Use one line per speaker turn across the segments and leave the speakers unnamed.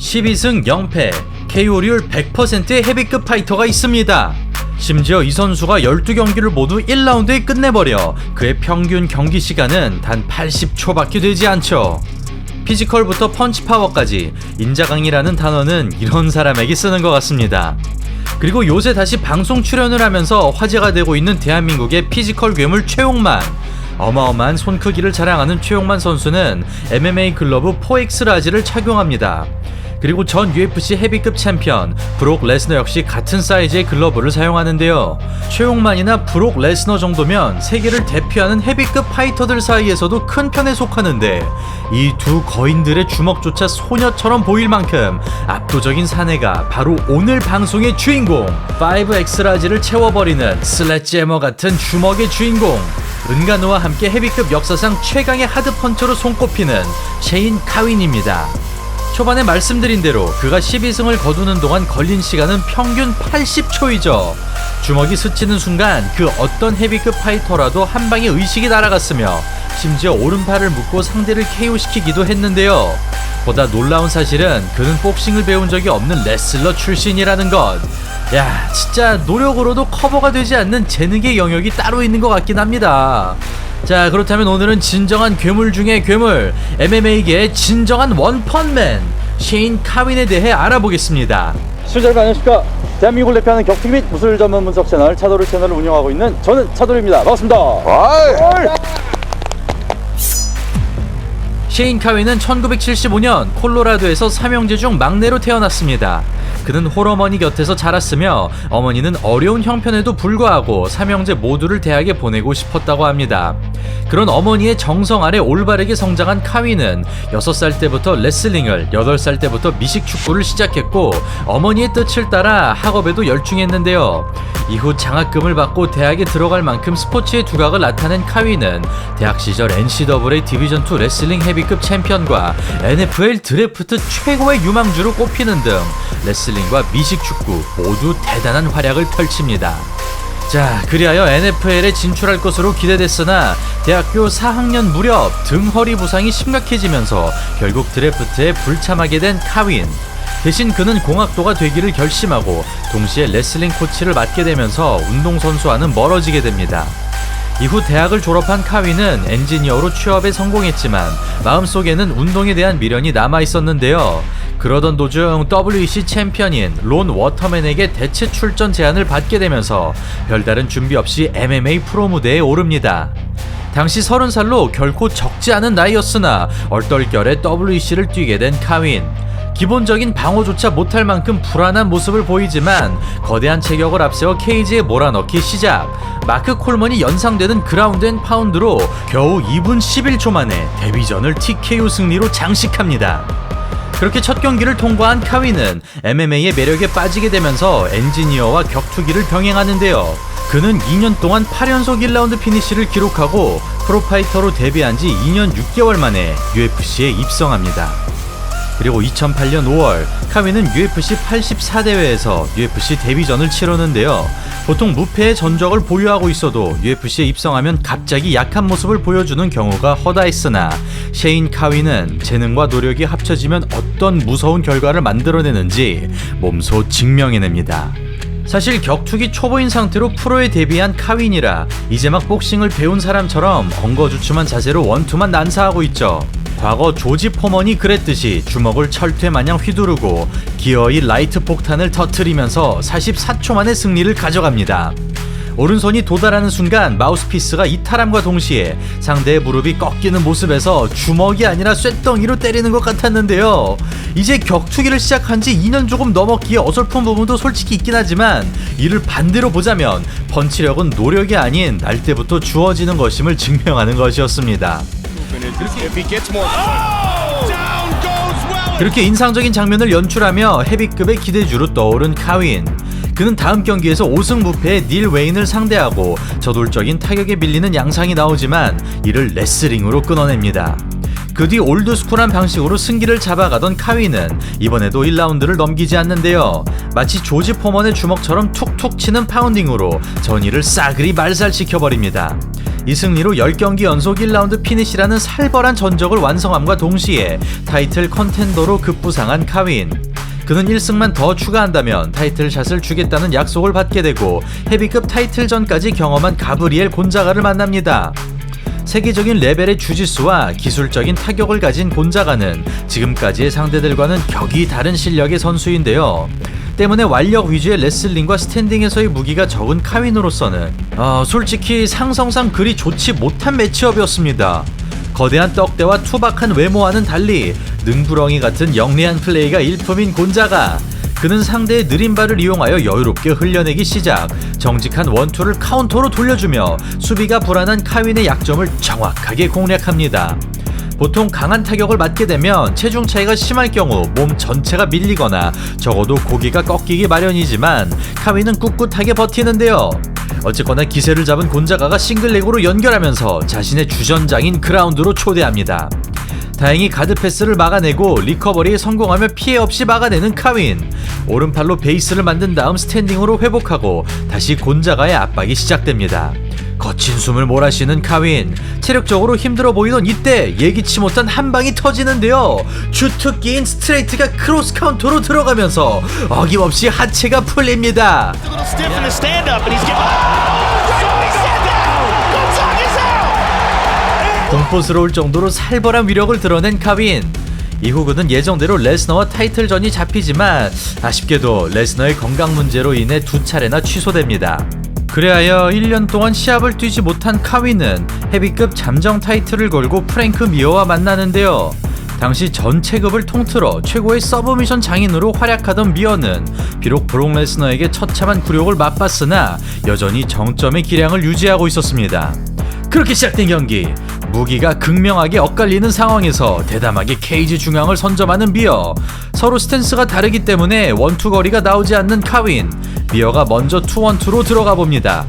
12승 0패, KO율 100%의 헤비급 파이터가 있습니다. 심지어 이 선수가 12경기를 모두 1라운드에 끝내버려 그의 평균 경기 시간은 단 80초밖에 되지 않죠. 피지컬부터 펀치 파워까지 인자강이라는 단어는 이런 사람에게 쓰는 것 같습니다. 그리고 요새 다시 방송 출연을 하면서 화제가 되고 있는 대한민국의 피지컬 괴물 최용만. 어마어마한 손 크기를 자랑하는 최용만 선수는 MMA 글러브 4X 라지를 착용합니다. 그리고 전 UFC 헤비급 챔피언 브록 레스너 역시 같은 사이즈의 글러브를 사용하는데요. 최용만이나 브록 레스너 정도면 세계를 대표하는 헤비급 파이터들 사이에서도 큰 편에 속하는데 이 두 거인들의 주먹조차 소녀처럼 보일 만큼 압도적인 사내가 바로 오늘 방송의 주인공 5X 라지를 채워버리는 슬래지해머 같은 주먹의 주인공 은간호와 함께 헤비급 역사상 최강의 하드펀처로 손꼽히는 셰인 카윈입니다. 초반에 말씀드린 대로 그가 12승을 거두는 동안 걸린 시간은 평균 80초이죠. 주먹이 스치는 순간 그 어떤 헤비급 파이터라도 한 방에 의식이 날아갔으며 심지어 오른팔을 묶고 상대를 KO시키기도 했는데요. 보다 놀라운 사실은 그는 복싱을 배운 적이 없는 레슬러 출신이라는 것. 야, 진짜 노력으로도 커버가 되지 않는 재능의 영역이 따로 있는 것 같긴 합니다. 자, 그렇다면 오늘은 진정한 괴물 중의 괴물, MMA계의 진정한 원펀맨, 셰인 카윈에 대해 알아보겠습니다.
시청자 안녕하십니까 대한민국을 대표하는 격투기 및 무술 전문 분석 채널 차도르 채널을 운영하고 있는 저는 차도르입니다. 반갑습니다.
셰인 카윈은 1975년 콜로라도에서 삼형제 중 막내로 태어났습니다. 그는 홀어머니 곁에서 자랐으며 어머니는 어려운 형편에도 불구하고 삼형제 모두를 대학에 보내고 싶었다고 합니다. 그런 어머니의 정성 아래 올바르게 성장한 카윈은 6살 때부터 레슬링을, 8살 때부터 미식 축구를 시작했고 어머니의 뜻을 따라 학업에도 열중했는데요. 이후 장학금을 받고 대학에 들어갈 만큼 스포츠의 두각을 나타낸 카윈은 대학 시절 NCAA 디비전2 레슬링 헤비급 챔피언과 NFL 드래프트 최고의 유망주로 꼽히는 등 레슬링 과 미식 축구 모두 대단한 활약을 펼칩니다. 자, 그리하여 NFL에 진출할 것으로 기대됐으나 대학교 4학년 무렵 등 허리 부상이 심각해지면서 결국 드래프트에 불참하게 된 카윈. 대신 그는 공학도가 되기를 결심하고 동시에 레슬링 코치를 맡게 되면서 운동선수와는 멀어지게 됩니다. 이후 대학을 졸업한 카윈은 엔지니어로 취업에 성공했지만 마음속에는 운동에 대한 미련이 남아 있었는데요. 그러던 도중 WEC 챔피언인 론 워터맨에게 대체 출전 제안을 받게 되면서 별다른 준비 없이 MMA 프로 무대에 오릅니다. 당시 30살로 결코 적지 않은 나이였으나 얼떨결에 WEC를 뛰게 된 카윈. 기본적인 방어조차 못할 만큼 불안한 모습을 보이지만 거대한 체격을 앞세워 케이지에 몰아넣기 시작. 마크 콜먼이 연상되는 그라운드 앤 파운드로 겨우 2분 11초 만에 데뷔전을 TKO 승리로 장식합니다. 그렇게 첫 경기를 통과한 카위는 MMA의 매력에 빠지게 되면서 엔지니어와 격투기를 병행하는데요. 그는 2년 동안 8연속 1라운드 피니시를 기록하고 프로파이터로 데뷔한 지 2년 6개월 만에 UFC에 입성합니다. 그리고 2008년 5월 카위는 UFC 84대회에서 UFC 데뷔전을 치르는데요. 보통 무패의 전적을 보유하고 있어도 UFC에 입성하면 갑자기 약한 모습을 보여주는 경우가 허다했으나 셰인 카위는 재능과 노력이 합쳐지면 어떤 무서운 결과를 만들어내는지 몸소 증명해냅니다. 사실 격투기 초보인 상태로 프로에 데뷔한 카윈이라 이제 막 복싱을 배운 사람처럼 엉거주춤한 자세로 원투만 난사하고 있죠. 과거 조지 포먼이 그랬듯이 주먹을 철퇴 마냥 휘두르고 기어이 라이트 폭탄을 터트리면서 44초 만에 승리를 가져갑니다. 오른손이 도달하는 순간 마우스피스가 이탈함과 동시에 상대의 무릎이 꺾이는 모습에서 주먹이 아니라 쇳덩이로 때리는 것 같았는데요. 이제 격투기를 시작한 지 2년 조금 넘었기에 어설픈 부분도 솔직히 있긴 하지만 이를 반대로 보자면 펀치력은 노력이 아닌 날 때부터 주어지는 것임을 증명하는 것이었습니다. 그렇게 인상적인 장면을 연출하며 헤비급의 기대주로 떠오른 카윈. 그는 다음 경기에서 5승 무패의 닐 웨인을 상대하고 저돌적인 타격에 밀리는 양상이 나오지만 이를 레슬링으로 끊어냅니다. 그 뒤 올드스쿨한 방식으로 승기를 잡아가던 카윈은 이번에도 1라운드를 넘기지 않는데요. 마치 조지 포먼의 주먹처럼 툭툭 치는 파운딩으로 전의를 싸그리 말살시켜버립니다. 이 승리로 10경기 연속 1라운드 피니시라는 살벌한 전적을 완성함과 동시에 타이틀 컨텐더로 급부상한 카윈. 그는 1승만 더 추가한다면 타이틀샷을 주겠다는 약속을 받게 되고 헤비급 타이틀전까지 경험한 가브리엘 곤자가를 만납니다. 세계적인 레벨의 주짓수와 기술적인 타격을 가진 곤자가는 지금까지의 상대들과는 격이 다른 실력의 선수인데요. 때문에 완력 위주의 레슬링과 스탠딩에서의 무기가 적은 카윈으로서는 어, 솔직히 상성상 그리 좋지 못한 매치업이었습니다. 거대한 떡대와 투박한 외모와는 달리 능구렁이 같은 영리한 플레이가 일품인 곤자가 그는 상대의 느린 발을 이용하여 여유롭게 흘려내기 시작 정직한 원투를 카운터로 돌려주며 수비가 불안한 카윈의 약점을 정확하게 공략합니다. 보통 강한 타격을 맞게 되면 체중 차이가 심할 경우 몸 전체가 밀리거나 적어도 고기가 꺾이기 마련이지만 카윈은 꿋꿋하게 버티는데요. 어쨌거나 기세를 잡은 곤자가가 싱글레그로 연결하면서 자신의 주전장인 그라운드로 초대합니다. 다행히 가드 패스를 막아내고 리커버리에 성공하며 피해 없이 막아내는 카윈. 오른팔로 베이스를 만든 다음 스탠딩으로 회복하고 다시 곤자가의 압박이 시작됩니다. 거친 숨을 몰아쉬는 카윈. 체력적으로 힘들어 보이던 이때 예기치 못한 한 방이 터지는데요. 주특기인 스트레이트가 크로스 카운터로 들어가면서 어김없이 하체가 풀립니다.
Oh.
공포스러울 정도로 살벌한 위력을 드러낸 카윈. 이후 그는 예정대로 레스너와 타이틀전이 잡히지만 아쉽게도 레스너의 건강 문제로 인해 두 차례나 취소됩니다. 그래하여 1년 동안 시합을 뛰지 못한 카윈은 헤비급 잠정 타이틀을 걸고 프랭크 미어와 만나는데요. 당시 전 체급을 통틀어 최고의 서브미션 장인으로 활약하던 미어는 비록 브록 레스너에게 처참한 굴욕을 맛봤으나 여전히 정점의 기량을 유지하고 있었습니다. 그렇게 시작된 경기. 무기가 극명하게 엇갈리는 상황에서 대담하게 케이지 중앙을 선점하는 미어. 서로 스탠스가 다르기 때문에 원투 거리가 나오지 않는 카윈. 미어가 먼저 투원투로 들어가 봅니다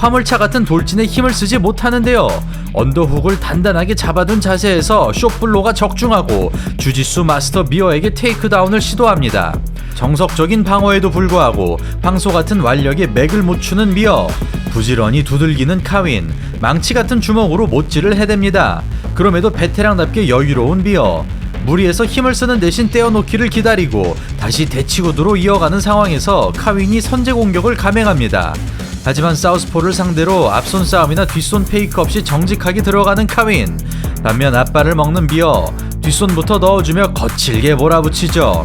화물차 같은 돌진에 힘을 쓰지 못하는데요. 언더훅을 단단하게 잡아둔 자세에서 쇼플로가 적중하고 주짓수 마스터 미어에게 테이크다운을 시도합니다. 정석적인 방어에도 불구하고 방소 같은 완력에 맥을 못 추는 미어 부지런히 두들기는 카윈 망치 같은 주먹으로 못질을 해댑니다. 그럼에도 베테랑답게 여유로운 미어 무리해서 힘을 쓰는 대신 떼어놓기를 기다리고 다시 대치구도로 이어가는 상황에서 카윈이 선제 공격을 감행합니다 하지만 사우스포를 상대로 앞손 싸움이나 뒷손 페이크 없이 정직하게 들어가는 카윈. 반면 앞발을 먹는 비어 뒷손부터 넣어주며 거칠게 몰아붙이죠.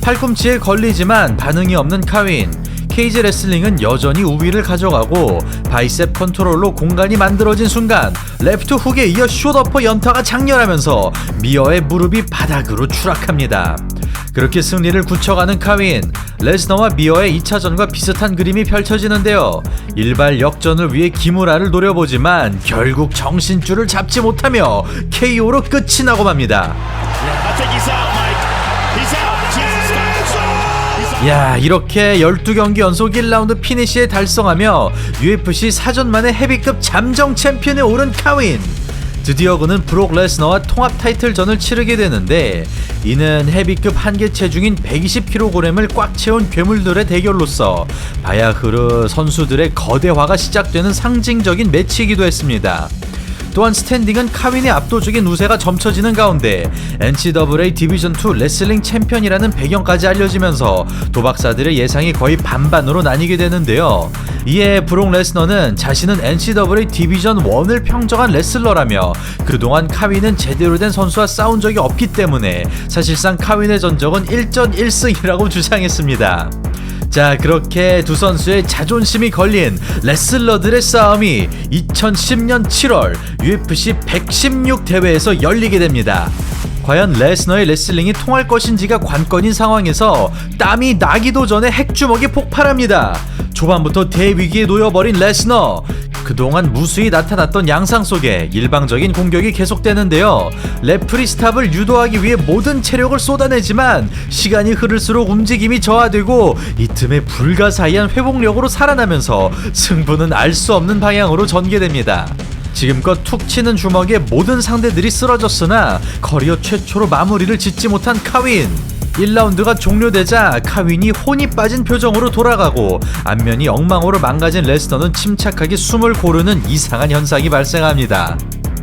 팔꿈치에 걸리지만 반응이 없는 카윈 케이지 레슬링은 여전히 우위를 가져가고 바이셉 컨트롤로 공간이 만들어진 순간 레프트 훅에 이어 숏어퍼 연타가 장렬하면서 미어의 무릎이 바닥으로 추락합니다. 그렇게 승리를 굳혀가는 카윈 레스너와 미어의 2차전과 비슷한 그림이 펼쳐지는데요. 일발 역전을 위해 기무라를 노려보지만 결국 정신줄을 잡지 못하며 KO로 끝이 나고 맙니다. 야 이렇게 12경기 연속 1라운드 피니시에 달성하며 UFC 사전 만에 헤비급 잠정 챔피언에 오른 카윈 드디어 그는 브록 레스너와 통합 타이틀전을 치르게 되는데 이는 헤비급 한계 체중인 120kg을 꽉 채운 괴물들의 대결로서 바야흐르 선수들의 거대화가 시작되는 상징적인 매치이기도 했습니다. 또한 스탠딩은 카윈의 압도적인 우세가 점쳐지는 가운데 NCAA 디비전2 레슬링 챔피언이라는 배경까지 알려지면서 도박사들의 예상이 거의 반반으로 나뉘게 되는데요. 이에 브록 레스너는 자신은 NCAA 디비전 1을 평정한 레슬러라며 그동안 카윈은 제대로 된 선수와 싸운 적이 없기 때문에 사실상 카윈의 전적은 1전 1승이라고 주장했습니다. 자 그렇게 두 선수의 자존심이 걸린 레슬러들의 싸움이 2010년 7월 UFC 116 대회에서 열리게 됩니다. 과연 레스너의 레슬링이 통할 것인지가 관건인 상황에서 땀이 나기도 전에 핵주먹이 폭발합니다. 초반부터 대위기에 놓여버린 레스너. 그동안 무수히 나타났던 양상 속에 일방적인 공격이 계속되는데요. 레프리 스탑을 유도하기 위해 모든 체력을 쏟아내지만 시간이 흐를수록 움직임이 저하되고 이 틈에 불가사의한 회복력으로 살아나면서 승부는 알 수 없는 방향으로 전개됩니다. 지금껏 툭 치는 주먹에 모든 상대들이 쓰러졌으나 커리어 최초로 마무리를 짓지 못한 카윈. 1라운드가 종료되자 카윈이 혼이 빠진 표정으로 돌아가고 안면이 엉망으로 망가진 레스너는 침착하게 숨을 고르는 이상한 현상이 발생합니다.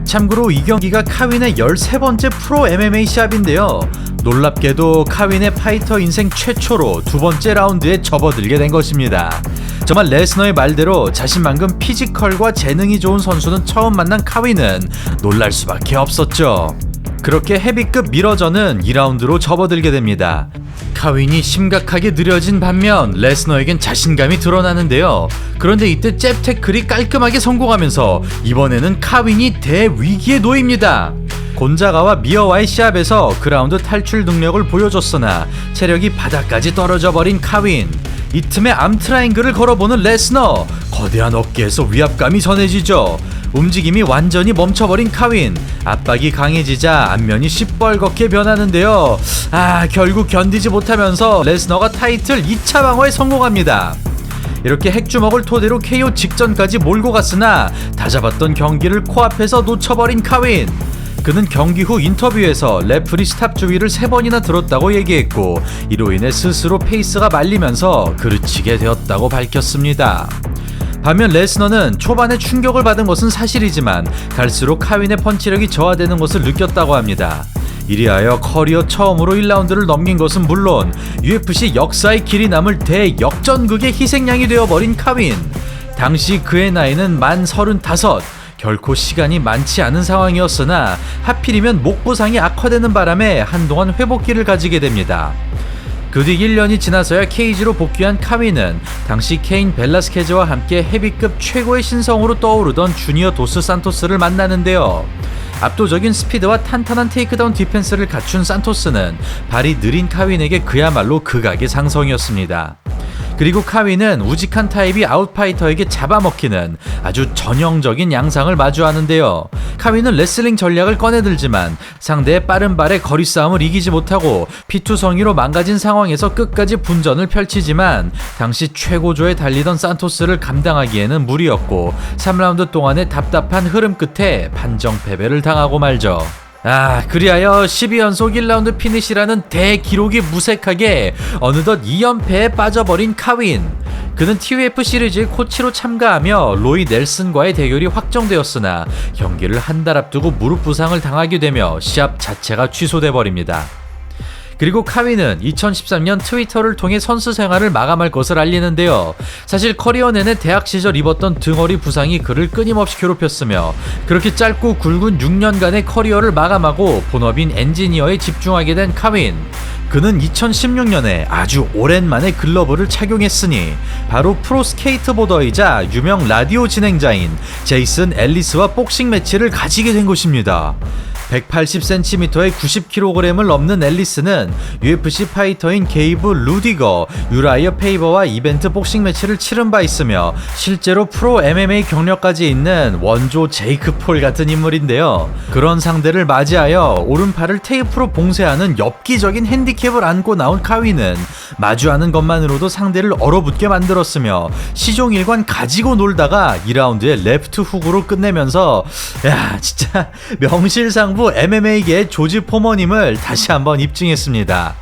참고로 이 경기가 카윈의 13번째 프로 MMA 시합인데요. 놀랍게도 카윈의 파이터 인생 최초로 두 번째 라운드에 접어들게 된 것입니다. 정말 레스너의 말대로 자신만큼 피지컬과 재능이 좋은 선수는 처음 만난 카윈은 놀랄 수밖에 없었죠. 그렇게 헤비급 미러전은 2라운드로 접어들게 됩니다. 카윈이 심각하게 느려진 반면 레스너에겐 자신감이 드러나는데요. 그런데 이때 잽 태클이 깔끔하게 성공하면서 이번에는 카윈이 대위기에 놓입니다. 곤자가와 미어와의 시합에서 그라운드 탈출 능력을 보여줬으나 체력이 바닥까지 떨어져 버린 카윈. 이 틈에 암트라잉글을 걸어보는 레스너. 거대한 어깨에서 위압감이 전해지죠. 움직임이 완전히 멈춰버린 카윈. 압박이 강해지자 안면이 시뻘겋게 변하는데요. 아, 결국 견디지 못하면서 레스너가 타이틀 2차 방어에 성공합니다. 이렇게 핵주먹을 토대로 KO 직전까지 몰고 갔으나 다 잡았던 경기를 코앞에서 놓쳐버린 카윈. 그는 경기 후 인터뷰에서 레프리 스탑 주의를 세 번이나 들었다고 얘기했고 이로 인해 스스로 페이스가 말리면서 그르치게 되었다고 밝혔습니다. 반면 레스너는 초반에 충격을 받은 것은 사실이지만 갈수록 카윈의 펀치력이 저하되는 것을 느꼈다고 합니다. 이리하여 커리어 처음으로 1라운드를 넘긴 것은 물론 UFC 역사의 길이 남을 대역전극의 희생양이 되어버린 카윈. 당시 그의 나이는 만 35. 결코 시간이 많지 않은 상황이었으나 하필이면 목 부상이 악화되는 바람에 한동안 회복기를 가지게 됩니다. 그 뒤 1년이 지나서야 케이지로 복귀한 카미는 당시 케인 벨라스케즈와 함께 헤비급 최고의 신성으로 떠오르던 주니어 도스 산토스를 만나는데요. 압도적인 스피드와 탄탄한 테이크다운 디펜스를 갖춘 산토스는 발이 느린 카윈에게 그야말로 극악의 상성이었습니다. 그리고 카윈은 우직한 타입이 아웃파이터에게 잡아먹히는 아주 전형적인 양상을 마주하는데요. 카윈은 레슬링 전략을 꺼내들지만 상대의 빠른 발에 거리 싸움을 이기지 못하고 피투성이로 망가진 상황에서 끝까지 분전을 펼치지만 당시 최고조에 달리던 산토스를 감당하기에는 무리였고 3라운드 동안의 답답한 흐름 끝에 판정 패배를 당하고 말죠. 아, 그리하여 12연속 1라운드 피니시라는 대기록이 무색하게 어느덧 2연패에 빠져버린 카윈. 그는 TUF 시리즈의 코치로 참가하며 로이 넬슨과의 대결이 확정되었으나 경기를 한 달 앞두고 무릎 부상을 당하게 되며 시합 자체가 취소돼 버립니다. 그리고 카윈은 2013년 트위터를 통해 선수 생활을 마감할 것을 알리는데요. 사실 커리어 내내 대학 시절 입었던 등허리 부상이 그를 끊임없이 괴롭혔으며 그렇게 짧고 굵은 6년간의 커리어를 마감하고 본업인 엔지니어에 집중하게 된 카윈. 그는 2016년에 아주 오랜만에 글러브를 착용했으니 바로 프로 스케이트보더이자 유명 라디오 진행자인 제이슨 앨리스와 복싱 매치를 가지게 된 것입니다. 180cm에 90kg을 넘는 앨리스는 UFC 파이터인 게이브 루디거, 유라이어 페이버와 이벤트 복싱 매치를 치른 바 있으며 실제로 프로 MMA 경력까지 있는 원조 제이크 폴 같은 인물인데요. 그런 상대를 맞이하여 오른팔을 테이프로 봉쇄하는 엽기적인 핸디캡을 안고 나온 카위는 마주하는 것만으로도 상대를 얼어붙게 만들었으며 시종일관 가지고 놀다가 2라운드에 레프트 훅으로 끝내면서 야 진짜 명실상부 MMA계의 조지 포머님을 다시 한번 입증했습니다.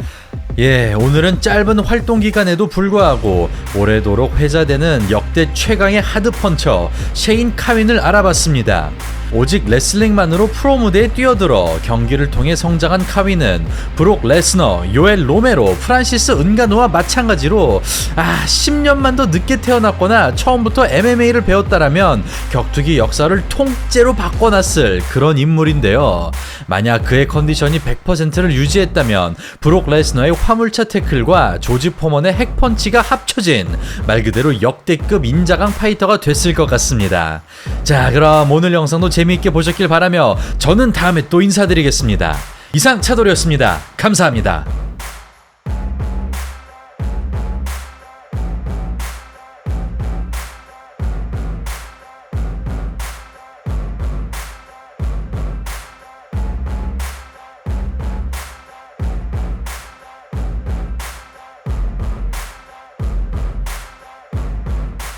예, 오늘은 짧은 활동 기간에도 불구하고 오래도록 회자되는 역대 최강의 하드펀처 셰인 카윈을 알아봤습니다. 오직 레슬링만으로 프로 무대에 뛰어들어 경기를 통해 성장한 카윈은 브록 레스너, 요엘 로메로, 프란시스 은가노와 마찬가지로 아 10년만 더 늦게 태어났거나 처음부터 MMA를 배웠다라면 격투기 역사를 통째로 바꿔놨을 그런 인물인데요. 만약 그의 컨디션이 100%를 유지했다면 브록 레스너의 화물차 태클과 조지 포먼의 핵펀치가 합쳐진 말 그대로 역대급 인자강 파이터가 됐을 것 같습니다. 자, 그럼 오늘 영상도 재미있게 보셨길 바라며 저는 다음에 또 인사드리겠습니다. 이상 차돌이었습니다. 감사합니다.